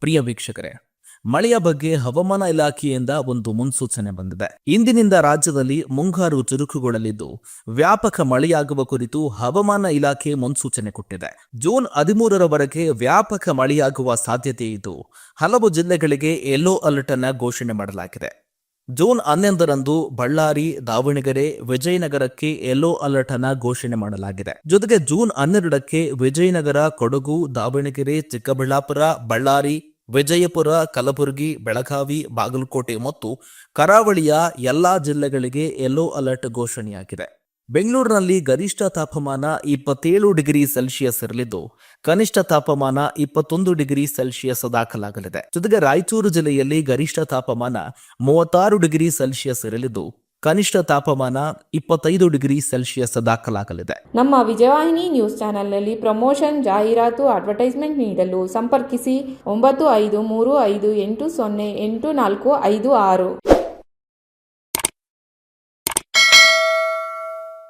ಪ್ರಿಯ ವೀಕ್ಷಕರೇ, ಮಳೆಯ ಬಗ್ಗೆ ಹವಾಮಾನ ಇಲಾಖೆಯಿಂದ ಒಂದು ಮುನ್ಸೂಚನೆ ಬಂದಿದೆ. ಇಂದಿನಿಂದ ರಾಜ್ಯದಲ್ಲಿ ಮುಂಗಾರು ಚುರುಕುಗೊಳ್ಳಲಿದ್ದು, ವ್ಯಾಪಕ ಮಳೆಯಾಗುವ ಕುರಿತು ಹವಾಮಾನ ಇಲಾಖೆ ಮುನ್ಸೂಚನೆ ಕೊಟ್ಟಿದೆ. ಜೂನ್ ಹದಿಮೂರರವರೆಗೆ ವ್ಯಾಪಕ ಮಳೆಯಾಗುವ ಸಾಧ್ಯತೆ ಇದ್ದು, ಹಲವು ಜಿಲ್ಲೆಗಳಿಗೆ ಯೆಲ್ಲೋ ಅಲರ್ಟ್ ಅನ್ನ ಘೋಷಣೆ ಮಾಡಲಾಗಿದೆ. ಜೂನ್ ಹನ್ನೊಂದರಂದು ಬಳ್ಳಾರಿ, ದಾವಣಗೆರೆ, ವಿಜಯನಗರಕ್ಕೆ ಯೆಲ್ಲೋ ಅಲರ್ಟ್ ಅನ್ನ ಘೋಷಣೆ ಮಾಡಲಾಗಿದೆ. ಜೊತೆಗೆ ಜೂನ್ ಹನ್ನೆರಡಕ್ಕೆ ವಿಜಯನಗರ, ಕೊಡಗು, ದಾವಣಗೆರೆ, ಚಿಕ್ಕಬಳ್ಳಾಪುರ, ಬಳ್ಳಾರಿ ವಿಜಯಪುರ, ಕಲಬುರಗಿ, ಬೆಳಗಾವಿ, ಬಾಗಲಕೋಟೆ ಮತ್ತು ಕರಾವಳಿಯ ಎಲ್ಲಾ ಜಿಲ್ಲೆಗಳಿಗೆ ಯೆಲ್ಲೋ ಅಲರ್ಟ್ ಘೋಷಣೆಯಾಗಿದೆ. ಬೆಂಗಳೂರಿನಲ್ಲಿ ಗರಿಷ್ಠ ತಾಪಮಾನ ಇಪ್ಪತ್ತೇಳು ಡಿಗ್ರಿ ಸೆಲ್ಸಿಯಸ್ ಇರಲಿದ್ದು, ಕನಿಷ್ಠ ತಾಪಮಾನ ಇಪ್ಪತ್ತೊಂದು ಡಿಗ್ರಿ ಸೆಲ್ಸಿಯಸ್ ದಾಖಲಾಗಲಿದೆ. ಜೊತೆಗೆ ರಾಯಚೂರು ಜಿಲ್ಲೆಯಲ್ಲಿ ಗರಿಷ್ಠ ತಾಪಮಾನ ಮೂವತ್ತಾರು ಡಿಗ್ರಿ ಸೆಲ್ಸಿಯಸ್ ಇರಲಿದ್ದು ಕನಿಷ್ಠ ತಾಪಮಾನ ಇಪ್ಪತ್ತೈದು ಡಿಗ್ರಿ ಸೆಲ್ಸಿಯಸ್ ದಾಖಲಾಗಲಿದೆ. ನಮ್ಮ ವಿಜಯವಾಹಿನಿ ನ್ಯೂಸ್ ಚಾನೆಲ್ನಲ್ಲಿ ಪ್ರಮೋಷನ್, ಜಾಹೀರಾತು, ಅಡ್ವರ್ಟೈಸ್ಮೆಂಟ್ ನೀಡಲು ಸಂಪರ್ಕಿಸಿ ಒಂಬತ್ತು ಐದು ಮೂರು ಐದು ಎಂಟು ಸೊನ್ನೆ ಎಂಟು ನಾಲ್ಕು ಐದು ಆರು.